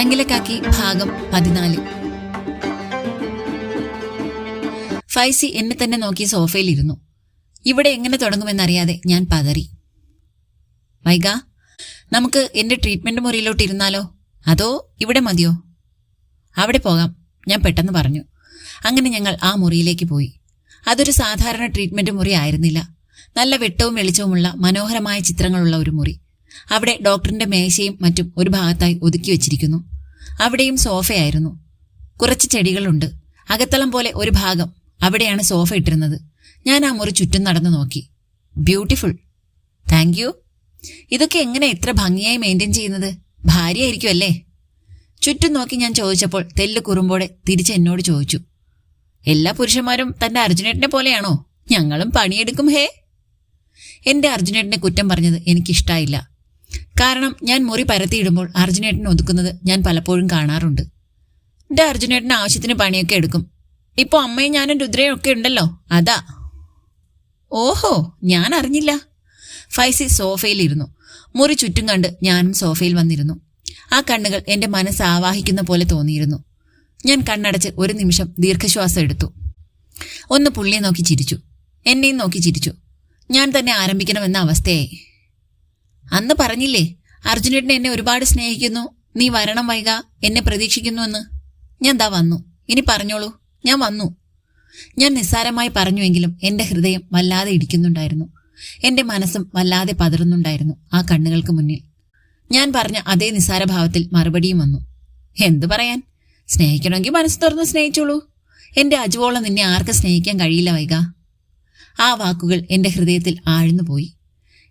ചങ്ങിലക്കാക്കി ഭാഗം പതിനാല്. ഫൈസി എന്നെ തന്നെ നോക്കി സോഫയിലിരുന്നു. ഇവിടെ എങ്ങനെ തുടങ്ങുമെന്നറിയാതെ ഞാൻ പതറി. വൈക നമുക്ക് എന്റെ ട്രീറ്റ്മെന്റ് മുറിയിലോട്ട് ഇരുന്നാലോ? അതോ ഇവിടെ മതിയോ? അവിടെ പോകാം ഞാൻ പെട്ടെന്ന് പറഞ്ഞു. അങ്ങനെ ഞങ്ങൾ ആ മുറിയിലേക്ക് പോയി. അതൊരു സാധാരണ ട്രീറ്റ്മെന്റ് മുറി ആയിരുന്നില്ല. നല്ല വെട്ടവും വെളിച്ചവുമുള്ള മനോഹരമായ ചിത്രങ്ങളുള്ള ഒരു മുറി. അവിടെ ഡോക്ടറിന്റെ മേശയും മറ്റും ഒരു ഭാഗത്തായി ഒതുക്കി വെച്ചിരിക്കുന്നു. അവിടെയും സോഫയായിരുന്നു. കുറച്ച് ചെടികളുണ്ട്. അകത്തളം പോലെ ഒരു ഭാഗം അവിടെയാണ് സോഫ ഇട്ടിരുന്നത്. ഞാൻ ആ മുറി ചുറ്റും നടന്നു നോക്കി. ബ്യൂട്ടിഫുൾ. Thank you. ഇതൊക്കെ എങ്ങനെ ഇത്ര ഭംഗിയായി മെയിന്റെയിൻ ചെയ്യുന്നത്? ഭാര്യയായിരിക്കും അല്ലേ? ചുറ്റും നോക്കി ഞാൻ ചോദിച്ചപ്പോൾ തെല്ല് കുറുമ്പോടെ തിരിച്ച് എന്നോട് ചോദിച്ചു. എല്ലാ പുരുഷന്മാരും തന്റെ അർജുനേട്ടനെ പോലെയാണോ? ഞങ്ങളും പണിയെടുക്കും ഹേ. എന്റെ അർജുനേട്ടനെ കുറ്റം പറഞ്ഞത് എനിക്കിഷ്ടായില്ല. കാരണം ഞാൻ മുറി പരത്തിയിടുമ്പോൾ അർജുനേട്ടൻ ഒതുക്കുന്നത് ഞാൻ പലപ്പോഴും കാണാറുണ്ട്. എന്റെ അർജുനേട്ടൻ ആവശ്യത്തിന് പണിയൊക്കെ എടുക്കും. ഇപ്പൊ അമ്മയും ഞാനും രുദ്രയും ഒക്കെ ഉണ്ടല്ലോ അതാ. ഓഹോ ഞാൻ അറിഞ്ഞില്ല. ഫൈസി സോഫയിലിരുന്നു. മുറി ചുറ്റും കണ്ട് ഞാനും സോഫയിൽ വന്നിരുന്നു. ആ കണ്ണുകൾ എന്റെ മനസ്സ് ആവാഹിക്കുന്ന പോലെ തോന്നിയിരുന്നു. ഞാൻ കണ്ണടച്ച് ഒരു നിമിഷം ദീർഘശ്വാസം എടുത്തു. ഒന്ന് പുള്ളിയെ നോക്കി ചിരിച്ചു. എന്നെയും നോക്കി ചിരിച്ചു. ഞാൻ തന്നെ ആരംഭിക്കണമെന്ന അവസ്ഥയായി. അന്ന് പറഞ്ഞില്ലേ അർജുനേട്ടൻ എന്നെ ഒരുപാട് സ്നേഹിക്കുന്നു നീ വരണം വൈക എന്നെ പ്രതീക്ഷിക്കുന്നു എന്ന്. ഞാൻ ദാ വന്നു. ഇനി പറഞ്ഞോളൂ. ഞാൻ വന്നു. ഞാൻ നിസ്സാരമായി പറഞ്ഞുവെങ്കിലും എന്റെ ഹൃദയം വല്ലാതെ ഇടിക്കുന്നുണ്ടായിരുന്നു. എന്റെ മനസ്സും വല്ലാതെ പതറുന്നുണ്ടായിരുന്നു ആ കണ്ണുകൾക്ക് മുന്നിൽ. ഞാൻ പറഞ്ഞ അതേ നിസ്സാരഭാവത്തിൽ മറുപടിയും വന്നു. എന്തു പറയാൻ? സ്നേഹിക്കണമെങ്കിൽ മനസ്സ് തുറന്ന് സ്നേഹിച്ചോളൂ. എന്റെ അജുവോളം നിന്നെ ആർക്ക് സ്നേഹിക്കാൻ കഴിയില്ല വൈക. ആ വാക്കുകൾ എന്റെ ഹൃദയത്തിൽ ആഴ്ന്നുപോയി.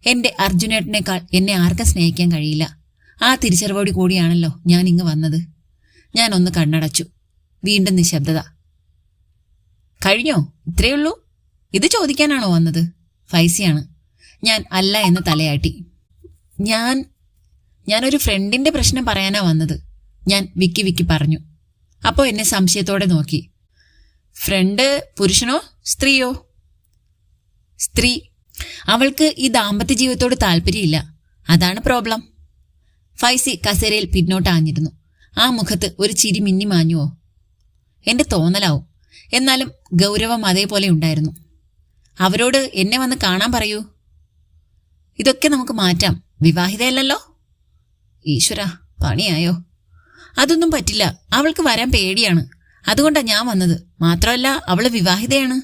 എന്റെ അർജുനേട്ടനേക്കാൾ എന്നെ ആർക്കും സ്നേഹിക്കാൻ കഴിയില്ല. ആ തിരിച്ചറിവോടി കൂടിയാണല്ലോ ഞാൻ ഇങ്ങ് വന്നത്. ഞാൻ ഒന്ന് കണ്ണടച്ചു. വീണ്ടും നിശബ്ദത. കഴിഞ്ഞോ? ഇത്രയേ ഉള്ളൂ? ഇത് ചോദിക്കാനാണോ വന്നത്? ഫൈസിയാണ്. ഞാൻ അല്ല എന്ന് തലയാട്ടി. ഞാൻ ഞാനൊരു ഫ്രണ്ടിന്റെ പ്രശ്നം പറയാനാ വന്നത്. ഞാൻ വിക്കി വിക്കി പറഞ്ഞു. അപ്പോൾ എന്നെ സംശയത്തോടെ നോക്കി. ഫ്രണ്ട് പുരുഷനോ സ്ത്രീയോ? സ്ത്രീ അവൾക്ക് ഈ ദാമ്പത്യ ജീവിതത്തോട് താല്പര്യമില്ല. അതാണ് പ്രോബ്ലം ഫൈസി കസേരയിൽ പിന്നോട്ട് ആഞ്ഞിരുന്നു ആ മുഖത്ത് ഒരു ചിരി മിന്നി മാഞ്ഞുവോ? എന്റെ തോന്നലാവും. എന്നാലും ഗൗരവം അതേപോലെ ഉണ്ടായിരുന്നു. അവരോട് എന്നെ വന്ന് കാണാൻ പറയൂ. ഇതൊക്കെ നമുക്ക് മാറ്റാം. വിവാഹിതയല്ലല്ലോ? ഈശ്വര പണിയായോ? അതൊന്നും പറ്റില്ല. അവൾക്ക് വരാൻ പേടിയാണ്. അതുകൊണ്ടാണ് ഞാൻ വന്നത്. മാത്രമല്ല അവൾ വിവാഹിതയാണ്.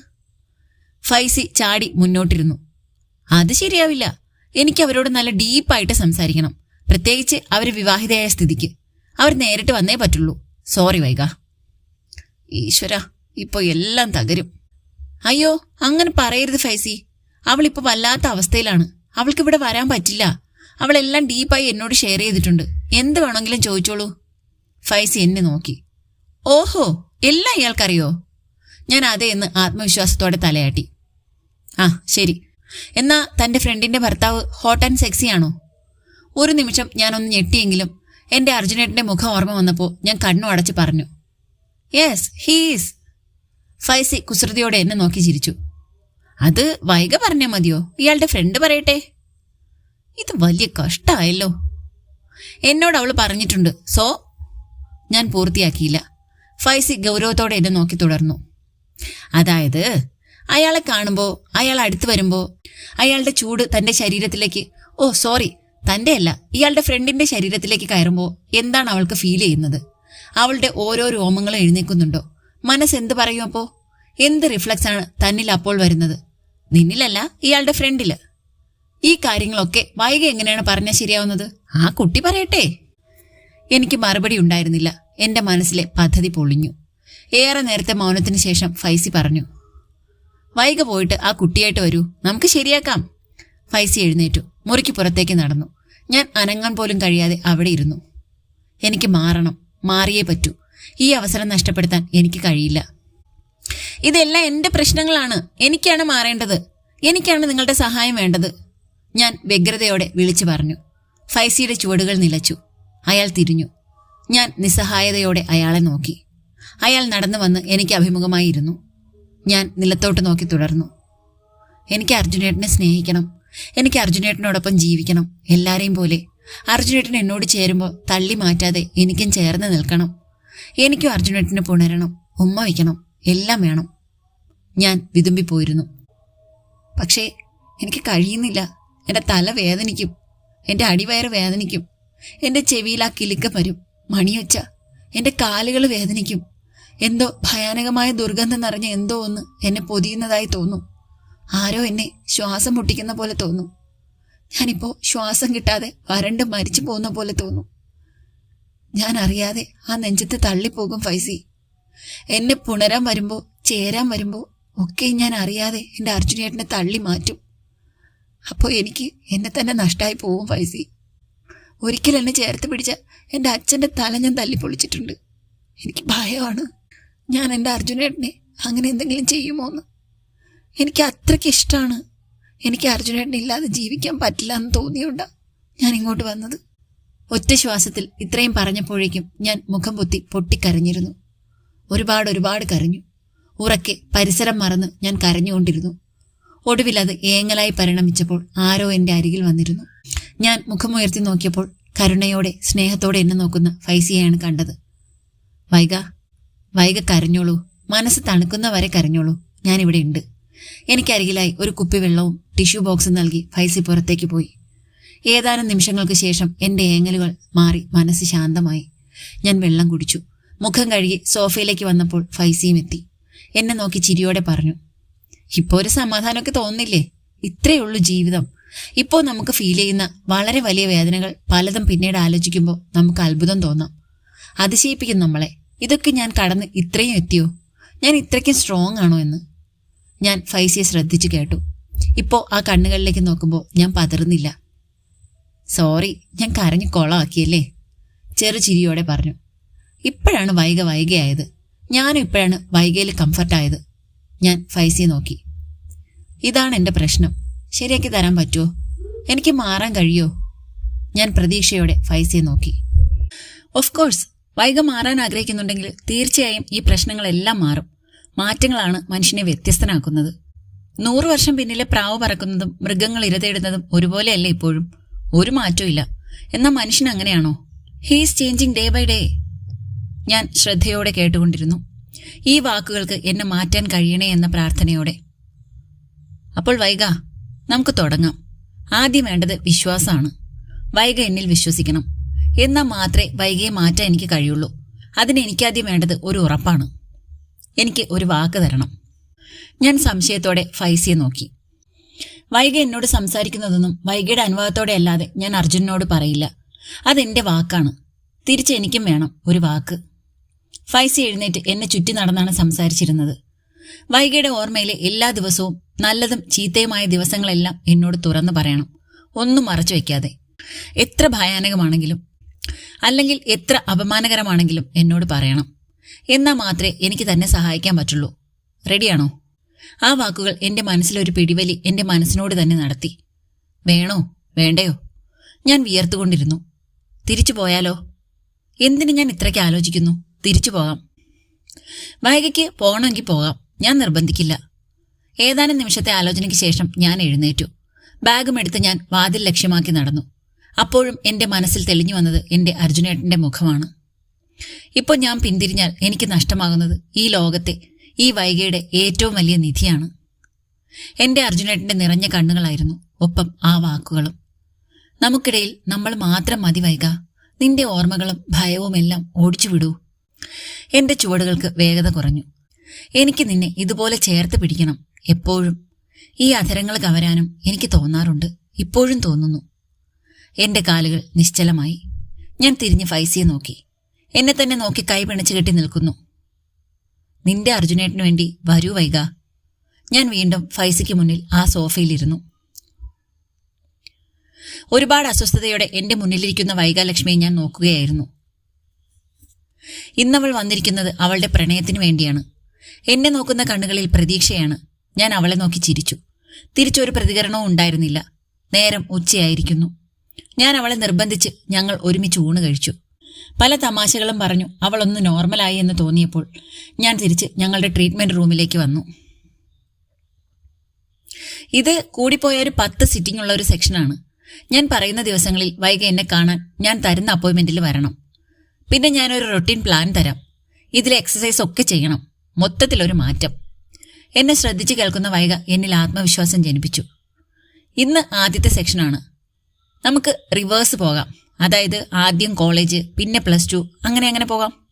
ഫൈസി ചാടി മുന്നോട്ടിരുന്നു. അത് ശരിയാവില്ല. എനിക്ക് അവരോട് നല്ല ഡീപ്പായിട്ട് സംസാരിക്കണം. പ്രത്യേകിച്ച് അവർ വിവാഹിതയായ സ്ഥിതിക്ക്. അവർ നേരിട്ട് വന്നേ പറ്റുള്ളൂ. സോറി വൈക ഈശ്വര ഇപ്പോൾ എല്ലാം തകരും. അയ്യോ അങ്ങനെ പറയരുത് ഫൈസി. അവളിപ്പോൾ വല്ലാത്ത അവസ്ഥയിലാണ്. അവൾക്ക് ഇവിടെ വരാൻ പറ്റില്ല. അവളെല്ലാം ഡീപ്പായി എന്നോട് ഷെയർ ചെയ്തിട്ടുണ്ട്. എന്ത് വേണമെങ്കിലും ചോദിച്ചോളൂ. ഫൈസി എന്നെ നോക്കി. ഓഹോ എല്ലാം ഇയാൾക്കറിയോ? ഞാൻ അതേ എന്ന് ആത്മവിശ്വാസത്തോടെ തലയാട്ടി. ആ ശരി. എന്നാ തന്റെ ഫ്രണ്ടിന്റെ ഭർത്താവ് ഹോട്ട് ആൻഡ് സെക്സി ആണോ? ഒരു നിമിഷം ഞാനൊന്ന് ഞെട്ടിയെങ്കിലും എന്റെ അർജുനേട്ടന്റെ മുഖം ഓർമ്മ വന്നപ്പോൾ ഞാൻ കണ്ണു അടച്ച് പറഞ്ഞു. യെസ് ഹീസ് ഫൈസി കുസൃതിയോടെ എന്നെ നോക്കി ചിരിച്ചു. അത് വൈക പറഞ്ഞാൽ മതിയോ? ഇയാളുടെ ഫ്രണ്ട് പറയട്ടെ. ഇത് വലിയ കഷ്ടമായല്ലോ എന്നോട് അവൾ പറഞ്ഞിട്ടുണ്ട്. സോ ഞാൻ പൂർത്തിയാക്കിയില്ല. ഫൈസി ഗൗരവത്തോടെ എന്നെ നോക്കി തുടർന്നു. അതായത് അയാളെ കാണുമ്പോൾ അയാൾ അടുത്ത് വരുമ്പോൾ അയാളുടെ ചൂട് തന്റെ ശരീരത്തിലേക്ക് ഓ സോറി തന്റെ അല്ല ഇയാളുടെ ഫ്രണ്ടിന്റെ ശരീരത്തിലേക്ക് കയറുമ്പോൾ എന്താണ് അവൾക്ക് ഫീൽ ചെയ്യുന്നത്? അവളുടെ ഓരോ രോമങ്ങളും എഴുന്നേക്കുന്നുണ്ടോ മനസ്സ് എന്ത് പറയും അപ്പോ? എന്ത് റിഫ്ലക്സ് ആണ് തന്നിൽ അപ്പോൾ വരുന്നത്? നിന്നിലല്ല ഇയാളുടെ ഫ്രണ്ടിൽ ഈ കാര്യങ്ങളൊക്കെ വൈക എങ്ങനെയാണ് പറഞ്ഞാൽ ശരിയാവുന്നത്? ആ കുട്ടി പറയട്ടെ. എനിക്ക് മറുപടി ഉണ്ടായിരുന്നില്ല. എന്റെ മനസ്സിലെ പദ്ധതി പൊളിഞ്ഞു. ഏറെ നേരത്തെ മൗനത്തിന് ശേഷം ഫൈസി പറഞ്ഞു വൈക പോയിട്ട് ആ കുട്ടിയായിട്ട് വരൂ. നമുക്ക് ശരിയാക്കാം. ഫൈസി എഴുന്നേറ്റു. മുറിക്ക് പുറത്തേക്ക് നടന്നു. ഞാൻ അനങ്ങാൻ പോലും കഴിയാതെ അവിടെ ഇരുന്നു. എനിക്ക് മാറണം. മാറിയേ പറ്റൂ. ഈ അവസരം നഷ്ടപ്പെടുത്താൻ എനിക്ക് കഴിയില്ല. ഇതെല്ലാം എന്റെ പ്രശ്നങ്ങളാണ്. എനിക്കാണ് മാറേണ്ടത്. എനിക്കാണ് നിങ്ങളുടെ സഹായം വേണ്ടത്. ഞാൻ വ്യഗ്രതയോടെ വിളിച്ചു പറഞ്ഞു. ഫൈസിയുടെ ചുവടുകൾ നിലച്ചു. അയാൾ തിരിഞ്ഞു. ഞാൻ നിസ്സഹായതയോടെ അയാളെ നോക്കി. അയാൾ നടന്നു വന്ന് എനിക്ക് അഭിമുഖമായി ഇരുന്നു. ഞാൻ നിലത്തോട്ട് നോക്കി തുടർന്നു. എനിക്ക് അർജുനേട്ടനെ സ്നേഹിക്കണം. എനിക്ക് അർജുനേട്ടനോടൊപ്പം ജീവിക്കണം എല്ലാരെയും പോലെ. അർജുനേട്ടൻ എന്നോട് ചേരുമ്പോൾ തള്ളി മാറ്റാതെ എനിക്കും ചേർന്ന് നിൽക്കണം. എനിക്കും അർജുനേട്ടന് പുണരണം ഉമ്മ വയ്ക്കണം എല്ലാം വേണം. ഞാൻ വിതുമ്പിപ്പോയിരുന്നു. പക്ഷേ എനിക്ക് കഴിയുന്നില്ല. എന്റെ തല വേദനിക്കും. എന്റെ അടിവയറ് വേദനിക്കും. എന്റെ ചെവിയിൽ ആ കിലുക്കം വരും. മണിയൊച്ച. എന്റെ കാലുകൾ വേദനിക്കും. എന്തോ ഭയാനകമായ ദുർഗന്ധം നിറഞ്ഞ എന്തോ ഒന്ന് എന്നെ പൊതിയുന്നതായി തോന്നും. ആരോ എന്നെ ശ്വാസം മുട്ടിക്കുന്ന പോലെ തോന്നും. ഞാനിപ്പോ ശ്വാസം കിട്ടാതെ വരണ്ട് മരിച്ചു പോകുന്ന പോലെ തോന്നും. ഞാൻ അറിയാതെ ആ നെഞ്ചത്ത് തള്ളിപ്പോകും ഫൈസി. എന്നെ പുണരാൻ വരുമ്പോ ചേരാൻ വരുമ്പോ ഒക്കെ ഞാൻ അറിയാതെ എന്റെ അർജുനേട്ടനെ തള്ളി മാറ്റും. അപ്പോൾ എനിക്ക് എന്നെ തന്നെ നഷ്ടമായി പോവും ഫൈസി. ഒരിക്കൽ എന്നെ ചേർത്ത് പിടിച്ച എന്റെ അച്ഛന്റെ തല ഞാൻ തല്ലിപ്പൊളിച്ചിട്ടുണ്ട്. എനിക്ക് ഭയമാണ്. ഞാൻ എന്റെ അർജുനേട്ടനെ അങ്ങനെ എന്തെങ്കിലും ചെയ്യുമോ എന്ന് എനിക്ക് അത്രയ്ക്ക് ഇഷ്ടമാണ് എനിക്ക് അർജുനേട്ടനെ ഇല്ലാതെ ജീവിക്കാൻ പറ്റില്ല എന്ന് തോന്നിയോണ്ടാ ഞാൻ ഇങ്ങോട്ട് വന്നത്. ഒറ്റ ശ്വാസത്തിൽ ഇത്രയും പറഞ്ഞപ്പോഴേക്കും ഞാൻ മുഖം പൊത്തി പൊട്ടിക്കരഞ്ഞിരുന്നു. ഒരുപാട് ഒരുപാട് കരഞ്ഞു. ഉറക്കെ പരിസരം മറന്ന് ഞാൻ കരഞ്ഞുകൊണ്ടിരുന്നു. ഒടുവിൽ അത് ഏങ്ങലായി പരിണമിച്ചപ്പോൾ ആരോ എന്റെ അരികിൽ വന്നിരുന്നു. ഞാൻ മുഖമുയർത്തി നോക്കിയപ്പോൾ കരുണയോടെ സ്നേഹത്തോടെ എന്നെ നോക്കുന്ന ഫൈസിയെയാണ് കണ്ടത്. വൈക വൈക കരഞ്ഞോളൂ. മനസ്സ് തണുക്കുന്നവരെ കരഞ്ഞോളൂ. ഞാനിവിടെ ഉണ്ട്. എനിക്കരികിലായി ഒരു കുപ്പി വെള്ളവും ടിഷ്യൂ ബോക്സും നൽകി ഫൈസി പുറത്തേക്ക് പോയി. ഏതാനും നിമിഷങ്ങൾക്ക് ശേഷം എന്റെ ഏങ്ങലുകൾ മാറി മനസ്സ് ശാന്തമായി. ഞാൻ വെള്ളം കുടിച്ചു. മുഖം കഴുകി സോഫയിലേക്ക് വന്നപ്പോൾ ഫൈസിയും എത്തി. എന്നെ നോക്കി ചിരിയോടെ പറഞ്ഞു ഇപ്പോൾ ഒരു സമാധാനമൊക്കെ തോന്നുന്നില്ലേ ഇത്രയേ ഉള്ളൂ ജീവിതം. ഇപ്പോൾ നമുക്ക് ഫീൽ ചെയ്യുന്ന വളരെ വലിയ വേദനകൾ പലതും പിന്നീട് ആലോചിക്കുമ്പോൾ നമുക്ക് അത്ഭുതം തോന്നാം. അതിശയിപ്പിക്കും നമ്മളെ. ഇതൊക്കെ ഞാൻ കടന്ന് ഇത്രയും എത്തിയോ? ഞാൻ ഇത്രയ്ക്കും സ്ട്രോങ് ആണോ എന്ന്? ഞാൻ ഫൈസിയെ ശ്രദ്ധിച്ചു കേട്ടു. ഇപ്പോൾ ആ കണ്ണുകളിലേക്ക് നോക്കുമ്പോൾ ഞാൻ പതറുന്നില്ല. സോറി ഞാൻ കരഞ്ഞു കൊളമാക്കിയല്ലേ ചെറു ചിരിയോടെ പറഞ്ഞു. ഇപ്പോഴാണ് വൈക വൈകയായത്. ഞാനും ഇപ്പോഴാണ് വൈകയിൽ കംഫർട്ടായത് ഞാൻ ഫൈസിയെ നോക്കി. ഇതാണ് എന്റെ പ്രശ്നം. ശരിയാക്കി തരാൻ പറ്റുമോ എനിക്ക് മാറാൻ കഴിയോ? ഞാൻ പ്രതീക്ഷയോടെ ഫൈസിയെ നോക്കി. ഓഫ് കോഴ്സ് വൈക മാറാൻ ആഗ്രഹിക്കുന്നുണ്ടെങ്കിൽ തീർച്ചയായും ഈ പ്രശ്നങ്ങളെല്ലാം മാറും. മാറ്റങ്ങളാണ് മനുഷ്യനെ വ്യത്യസ്തനാക്കുന്നത്. നൂറു വർഷം പിന്നിലെ പ്രാവ് പറക്കുന്നതും മൃഗങ്ങൾ ഇരതേടുന്നതും ഒരുപോലെയല്ല ഇപ്പോഴും? ഒരു മാറ്റവും എന്നാൽ മനുഷ്യൻ അങ്ങനെയാണോ? He's changing day by day ഞാൻ ശ്രദ്ധയോടെ കേട്ടുകൊണ്ടിരുന്നു. ഈ വാക്കുകൾക്ക് എന്നെ മാറ്റാൻ കഴിയണേ എന്ന പ്രാർത്ഥനയോടെ. അപ്പോൾ വൈക നമുക്ക് തുടങ്ങാം. ആദ്യം വേണ്ടത് വിശ്വാസമാണ്. വൈക എന്നിൽ വിശ്വസിക്കണം. എന്നാൽ മാത്രമേ വൈകിയെ മാറ്റാൻ എനിക്ക് കഴിയുള്ളൂ. അതിന് എനിക്കാദ്യം വേണ്ടത് ഒരു ഉറപ്പാണ്. എനിക്ക് ഒരു വാക്ക് തരണം. ഞാൻ സംശയത്തോടെ ഫൈസിയെ നോക്കി. വൈഗ എന്നോട് സംസാരിക്കുന്നതൊന്നും വൈഗയുടെ അനുഭവത്തോടെ അല്ലാതെ ഞാൻ അർജുനനോട് പറയില്ല. അതെന്റെ വാക്കാണ്. തിരിച്ച് എനിക്കും വേണം ഒരു വാക്ക്. ഫൈസി എഴുന്നേറ്റ് എന്നെ ചുറ്റി നടന്നാണ് സംസാരിച്ചിരുന്നത്. വൈഗയുടെ ഓർമ്മയിലെ എല്ലാ ദിവസവും നല്ലതും ചീത്തയുമായ ദിവസങ്ങളെല്ലാം എന്നോട് തുറന്നു പറയണം. ഒന്നും മറച്ചു വയ്ക്കാതെ. എത്ര ഭയാനകമാണെങ്കിലും അല്ലെങ്കിൽ എത്ര അപമാനകരമാണെങ്കിലും എന്നോട് പറയണം. എന്നാൽ മാത്രമേ എനിക്ക് തന്നെ സഹായിക്കാൻ പറ്റുള്ളൂ. റെഡിയാണോ? ആ വാക്കുകൾ എന്റെ മനസ്സിലൊരു പിടിവലി എന്റെ മനസ്സിനോട് തന്നെ നടത്തി. വേണോ? വേണ്ടയോ? ഞാൻ വിയർത്തുകൊണ്ടിരുന്നു. തിരിച്ചു പോയാലോ? എന്തിന് ഞാൻ ഇത്രയ്ക്ക് ആലോചിക്കുന്നു? തിരിച്ചു പോകാം. വൈകയ്ക്ക് പോകണമെങ്കിൽ പോകാം. ഞാൻ നിർബന്ധിക്കില്ല. ഏതാനും നിമിഷത്തെ ആലോചനയ്ക്ക് ശേഷം ഞാൻ എഴുന്നേറ്റു. ബാഗും എടുത്ത് ഞാൻ വാതിൽ ലക്ഷ്യമാക്കി നടന്നു. അപ്പോഴും എന്റെ മനസ്സിൽ തെളിഞ്ഞു വന്നത് എന്റെ അർജുനേട്ടന്റെ മുഖമാണ്. ഇപ്പോൾ ഞാൻ പിന്തിരിഞ്ഞാൽ എനിക്ക് നഷ്ടമാകുന്നത് ഈ ലോകത്തെ ഈ വൈകയുടെ ഏറ്റവും വലിയ നിധിയാണ്. എന്റെ അർജുനേട്ടന്റെ നിറഞ്ഞ കണ്ണുകളായിരുന്നു ഒപ്പം ആ വാക്കുകളും. നമുക്കിടയിൽ നമ്മൾ മാത്രം മതി വൈക നിന്റെ ഓർമ്മകളും ഭയവുമെല്ലാം ഓടിച്ചുവിടൂ എന്റെ ചുവടുകൾക്ക് വേഗത കുറഞ്ഞു. എനിക്ക് നിന്നെ ഇതുപോലെ ചേർത്ത് പിടിക്കണം എപ്പോഴും. ഈ അധരങ്ങൾ കവരാനും എനിക്ക് തോന്നാറുണ്ട് ഇപ്പോഴും തോന്നുന്നു. എന്റെ കാലുകൾ നിശ്ചലമായി. ഞാൻ തിരിഞ്ഞ് ഫൈസിയെ നോക്കി. എന്നെ തന്നെ നോക്കി കൈ പിണച്ചു കെട്ടി നിൽക്കുന്നു. നിന്റെ അർജുനേട്ടിനു വേണ്ടി വരൂ വൈക ഞാൻ വീണ്ടും ഫൈസിക്ക് മുന്നിൽ ആ സോഫയിലിരുന്നു. ഒരുപാട് അസ്വസ്ഥതയോടെ എന്റെ മുന്നിലിരിക്കുന്ന വൈകാലക്ഷ്മിയെ ഞാൻ നോക്കുകയായിരുന്നു. ഇന്നവൾ വന്നിരിക്കുന്നത് അവളുടെ പ്രണയത്തിനു വേണ്ടിയാണ്. എന്നെ നോക്കുന്ന കണ്ണുകളിൽ പ്രതീക്ഷയാണ്. ഞാൻ അവളെ നോക്കി ചിരിച്ചു. തിരിച്ചൊരു പ്രതികരണവും ഉണ്ടായിരുന്നില്ല. നേരം ഉച്ചയായിരിക്കുന്നു. ഞാൻ അവളെ നിർബന്ധിച്ച് ഞങ്ങൾ ഒരുമിച്ച് ഊണ് കഴിച്ചു. പല തമാശകളും പറഞ്ഞു അവളൊന്ന് നോർമലായി എന്ന് തോന്നിയപ്പോൾ ഞാൻ തിരിച്ച് ഞങ്ങളുടെ ട്രീറ്റ്മെന്റ് റൂമിലേക്ക് വന്നു. ഇത് കൂടിപ്പോയ ഒരു പത്ത് സിറ്റിംഗ് ഉള്ള ഒരു സെക്ഷനാണ്. ഞാൻ പറയുന്ന ദിവസങ്ങളിൽ വൈക എന്നെ കാണാൻ ഞാൻ തരുന്ന അപ്പോയിന്റ്മെന്റിൽ വരണം. പിന്നെ ഞാനൊരു റൊട്ടീൻ പ്ലാൻ തരാം. ഇതിൽ എക്സസൈസ് ഒക്കെ ചെയ്യണം. മൊത്തത്തിലൊരു മാറ്റം. എന്നെ ശ്രദ്ധിച്ചു കേൾക്കുന്ന വൈക എന്നിൽ ആത്മവിശ്വാസം ജനിപ്പിച്ചു. ഇന്ന് ആദ്യത്തെ സെക്ഷനാണ്. നമുക്ക് റിവേഴ്സ് പോകാം. അതായത് ആദ്യം കോളേജ് പിന്നെ പ്ലസ് ടു അങ്ങനെ അങ്ങനെ പോകാം.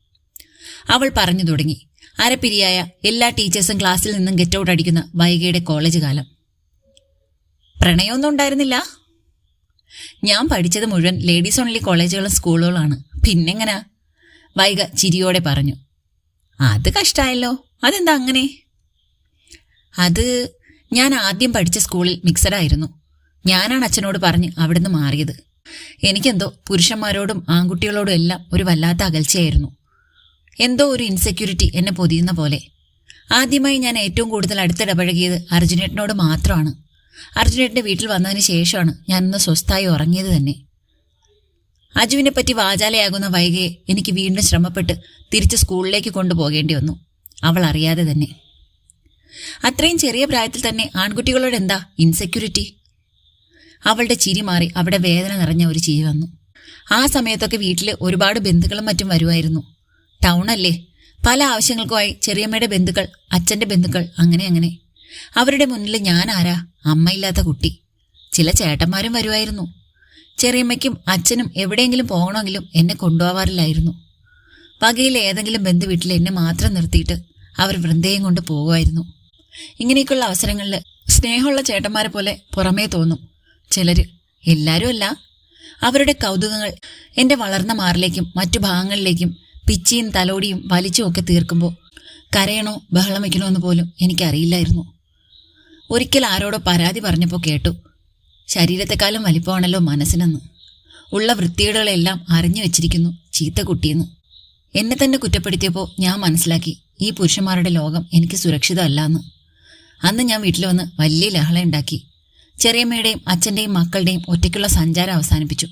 അവൾ പറഞ്ഞു തുടങ്ങി. അരപ്പിരിയായ എല്ലാ ടീച്ചേഴ്സും ക്ലാസ്സിൽ നിന്നും ഗെറ്റ് ഔട്ട് അടിക്കുന്ന വൈകയുടെ കോളേജ് കാലം. പ്രണയമൊന്നും ഉണ്ടായിരുന്നില്ല. ഞാൻ പഠിച്ചത് മുഴുവൻ ലേഡീസ് ഓൺലി കോളേജുകളും സ്കൂളുകളാണ് പിന്നെങ്ങനാ? വൈക ചിരിയോടെ പറഞ്ഞു. അത് കഷ്ടായല്ലോ. അതെന്താ അങ്ങനെ? അത് ഞാൻ ആദ്യം പഠിച്ച സ്കൂളിൽ മിക്സഡായിരുന്നു ഞാനാണ് അച്ഛനോട് പറഞ്ഞ് അവിടുന്ന് മാറിയത്. എനിക്കെന്തോ പുരുഷന്മാരോടും ആൺകുട്ടികളോടും എല്ലാം ഒരു വല്ലാത്ത അകൽച്ചയായിരുന്നു. എന്തോ ഒരു ഇൻസെക്യൂരിറ്റി എന്നെ പൊതിയുന്ന പോലെ. ആദ്യമായി ഞാൻ ഏറ്റവും കൂടുതൽ അടുത്തിടപഴകിയത് അർജുനേട്ടനോട് മാത്രമാണ്. അർജുനേട്ടന്റെ വീട്ടിൽ വന്നതിന് ശേഷമാണ് ഞാനൊന്ന് സ്വസ്ഥായി ഉറങ്ങിയത് തന്നെ. അജുവിനെ പറ്റി വാചാലയാകുന്ന വൈകയെ എനിക്ക് വീണ്ടും ശ്രമപ്പെട്ട് തിരിച്ച് സ്കൂളിലേക്ക് കൊണ്ടുപോകേണ്ടി വന്നു. അവൾ അറിയാതെ തന്നെ. അത്രയും ചെറിയ പ്രായത്തിൽ തന്നെ ആൺകുട്ടികളോട് എന്താ ഇൻസെക്യൂരിറ്റി അവളുടെ ചിരി മാറി അവിടെ വേദന നിറഞ്ഞ ഒരു ചിരി വന്നു. ആ സമയത്തൊക്കെ വീട്ടിൽ ഒരുപാട് ബന്ധുക്കളും മറ്റും വരുമായിരുന്നു. ടൗൺ അല്ലേ? പല ആവശ്യങ്ങൾക്കുമായി ചെറിയമ്മയുടെ ബന്ധുക്കൾ അച്ഛന്റെ ബന്ധുക്കൾ അങ്ങനെ അങ്ങനെ. അവരുടെ മുന്നിൽ ഞാൻ ആരാ? അമ്മയില്ലാത്ത കുട്ടി. ചില ചേട്ടന്മാരും വരുമായിരുന്നു. ചെറിയമ്മയ്ക്കും അച്ഛനും എവിടെയെങ്കിലും പോകണമെങ്കിലും എന്നെ കൊണ്ടുപോവാറില്ലായിരുന്നു. വകയിൽ ഏതെങ്കിലും ബന്ധു വീട്ടിൽ എന്നെ മാത്രം നിർത്തിയിട്ട് അവർ വൃന്ദയും കൊണ്ട് പോകുമായിരുന്നു. ഇങ്ങനെയൊക്കെയുള്ള അവസരങ്ങളിൽ സ്നേഹമുള്ള ചേട്ടന്മാരെ പോലെ പുറമേ തോന്നും. ചിലര് എല്ലാവരും അല്ല അവരുടെ കൗതുകങ്ങൾ എന്റെ വളർന്ന മാറിലേക്കും മറ്റു ഭാഗങ്ങളിലേക്കും പിച്ചിയും തലോടിയും വലിച്ചും ഒക്കെ തീർക്കുമ്പോൾ കരയണോ ബഹളം വയ്ക്കണോ എന്ന് പോലും എനിക്കറിയില്ലായിരുന്നു. ഒരിക്കൽ ആരോടോ പരാതി പറഞ്ഞപ്പോൾ കേട്ടു ശരീരത്തെക്കാളും വലിപ്പമാണല്ലോ മനസ്സിനെന്ന്. ഉള്ള വൃത്തികേടുകളെല്ലാം അറിഞ്ഞു വെച്ചിരിക്കുന്നു ചീത്ത കുട്ടിയെന്ന്. എന്നെ തന്നെ കുറ്റപ്പെടുത്തിയപ്പോൾ ഞാൻ മനസ്സിലാക്കി ഈ പുരുഷന്മാരുടെ ലോകം എനിക്ക് സുരക്ഷിതമല്ല എന്ന് അന്ന് ഞാൻ വീട്ടിൽ വന്ന് വലിയ ലഹളയുണ്ടാക്കി. ചെറിയമ്മയുടെയും അച്ഛന്റെയും മക്കളുടെയും ഒറ്റയ്ക്കുള്ള സഞ്ചാരം അവസാനിപ്പിച്ചു.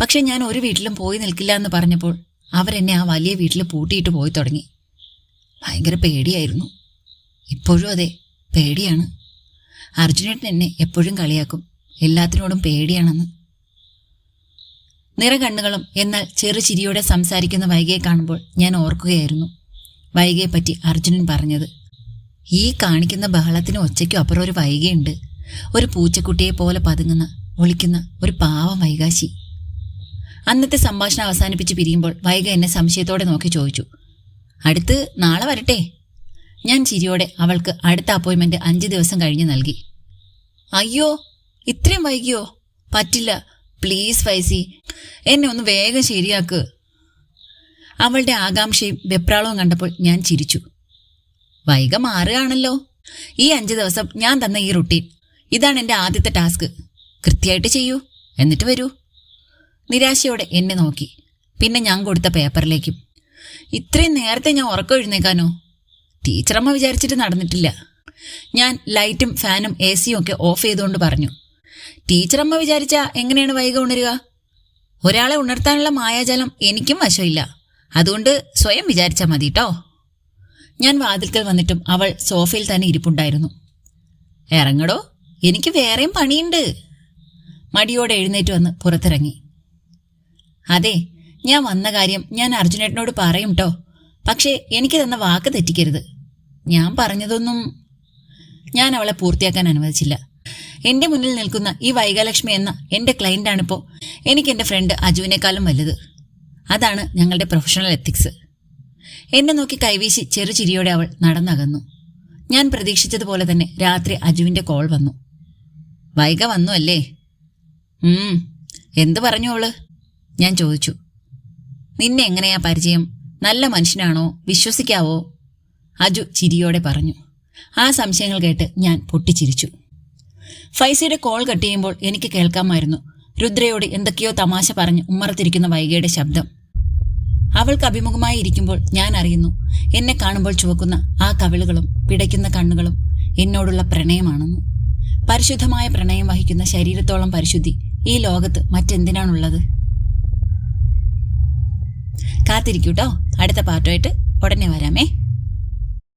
പക്ഷെ ഞാൻ ഒരു വീട്ടിലും പോയി നിൽക്കില്ല എന്ന് പറഞ്ഞപ്പോൾ അവരെന്നെ ആ വലിയ വീട്ടിൽ പൂട്ടിയിട്ട് പോയി തുടങ്ങി. ഭയങ്കര പേടിയായിരുന്നു. ഇപ്പോഴും അതെ പേടിയാണ്. അർജുനേട്ടൻ എന്നെ എപ്പോഴും കളിയാക്കും. എല്ലാത്തിനോടും പേടിയാണെന്ന്. നിറകണ്ണുകളും എന്നാൽ ചെറു ചിരിയോടെ സംസാരിക്കുന്ന വൈകയെ കാണുമ്പോൾ ഞാൻ ഓർക്കുകയായിരുന്നു. വൈകയെ പറ്റി അർജുനൻ പറഞ്ഞത് ഈ കാണിക്കുന്ന ബഹളത്തിന് ഒച്ചയ്ക്കും അപ്പുറം ഒരു വൈകയുണ്ട്. ഒരു പൂച്ചക്കുട്ടിയെ പോലെ പതുങ്ങുന്ന ഒളിക്കുന്ന ഒരു പാവം വൈകാശി. അന്നത്തെ സംഭാഷണം അവസാനിപ്പിച്ച് പിരിയുമ്പോൾ വൈഗ എന്നെ സംശയത്തോടെ നോക്കി ചോദിച്ചു അടുത്ത് നാളെ വരട്ടെ? ഞാൻ ചിരിയോടെ അവൾക്ക് അടുത്ത അപ്പോയിന്റ്മെന്റ് അഞ്ച് ദിവസം കഴിഞ്ഞ് നൽകി. അയ്യോ ഇത്രയും വൈകിയോ? പറ്റില്ല. പ്ലീസ് വൈസി എന്നെ ഒന്ന് വേഗം ശരിയാക്ക്. അവളുടെ ആകാംക്ഷയും വെപ്രാളവും കണ്ടപ്പോൾ ഞാൻ ചിരിച്ചു. വൈകം മാറുകയാണല്ലോ. ഈ അഞ്ച് ദിവസം ഞാൻ തന്ന ഈ റുട്ടീൻ ഇതാണ് എന്റെ ആദ്യത്തെ ടാസ്ക്. കൃത്യമായിട്ട് ചെയ്യൂ. എന്നിട്ട് വരൂ. നിരാശയോടെ എന്നെ നോക്കി. പിന്നെ ഞാൻ കൊടുത്ത പേപ്പറിലേക്കും. ഇത്രയും നേരത്തെ ഞാൻ ഉറക്കം എഴുന്നേക്കാനോ? ടീച്ചറമ്മ വിചാരിച്ചിട്ട് നടന്നിട്ടില്ല. ഞാൻ ലൈറ്റും ഫാനും എ സിയും ഒക്കെ ഓഫ് ചെയ്തുകൊണ്ട് പറഞ്ഞു. ടീച്ചറമ്മ വിചാരിച്ച എങ്ങനെയാണ് വൈകി ഉണരുക? ഒരാളെ ഉണർത്താനുള്ള മായാജാലം എനിക്കും വശമില്ല. അതുകൊണ്ട് സ്വയം വിചാരിച്ചാൽ മതി കേട്ടോ ഞാൻ വാതിൽക്കൽ വന്നിട്ടും അവൾ സോഫയിൽ തന്നെ ഇരിപ്പുണ്ടായിരുന്നു. ഇറങ്ങടോ. എനിക്ക് വേറെയും പണിയുണ്ട്. മടിയോടെ എഴുന്നേറ്റ് വന്ന് പുറത്തിറങ്ങി. അതെ ഞാൻ വന്ന കാര്യം ഞാൻ അർജുനേട്ടനോട് പറയും കേട്ടോ പക്ഷേ എനിക്ക് തന്ന വാക്ക് തെറ്റിക്കരുത്. ഞാൻ പറഞ്ഞതൊന്നും ഞാൻ അവളെ പൂർത്തിയാക്കാൻ അനുവദിച്ചില്ല. എന്റെ മുന്നിൽ നിൽക്കുന്ന ഈ വൈകാലക്ഷ്മി എന്ന എന്റെ ക്ലയന്റാണിപ്പോൾ എനിക്ക് എന്റെ ഫ്രണ്ട് അജുവിനേക്കാളും വലുത്. അതാണ് ഞങ്ങളുടെ പ്രൊഫഷണൽ എത്തിക്സ്. എന്നെ നോക്കി കൈവീശി ചെറുചിരിയോടെ അവൾ നടന്നകന്നു. ഞാൻ പ്രതീക്ഷിച്ചതുപോലെ തന്നെ രാത്രി അജുവിന്റെ കോൾ വന്നു. വൈക വന്നു അല്ലേ എന്ത് പറഞ്ഞു അവൾ? ഞാൻ ചോദിച്ചു. നിന്നെ എങ്ങനെയാ പരിചയം? നല്ല മനുഷ്യനാണോ? വിശ്വസിക്കാവോ? അജു ചിരിയോടെ പറഞ്ഞു. ആ സംശയങ്ങൾ കേട്ട് ഞാൻ പൊട്ടിച്ചിരിച്ചു. ഫൈസയുടെ കോൾ കട്ട് ചെയ്യുമ്പോൾ എനിക്ക് കേൾക്കാമായിരുന്നു. രുദ്രയോട് എന്തൊക്കെയോ തമാശ പറഞ്ഞ് ഉമ്മറത്തിരിക്കുന്ന വൈകയുടെ ശബ്ദം. അവൾക്ക് അഭിമുഖമായി ഇരിക്കുമ്പോൾ ഞാൻ അറിയുന്നു. എന്നെ കാണുമ്പോൾ ചുവക്കുന്ന ആ കവിളുകളും പിടയ്ക്കുന്ന കണ്ണുകളും എന്നോടുള്ള പ്രണയമാണെന്ന്. പരിശുദ്ധമായ പ്രണയം വഹിക്കുന്ന ശരീരത്തോളം പരിശുദ്ധി. ഈ ലോകത്ത് മറ്റെന്തിനാണുള്ളത്? കാത്തിരിക്കൂട്ടോ അടുത്ത പാർട്ടുമായിട്ട് ഉടനെ വരാമേ.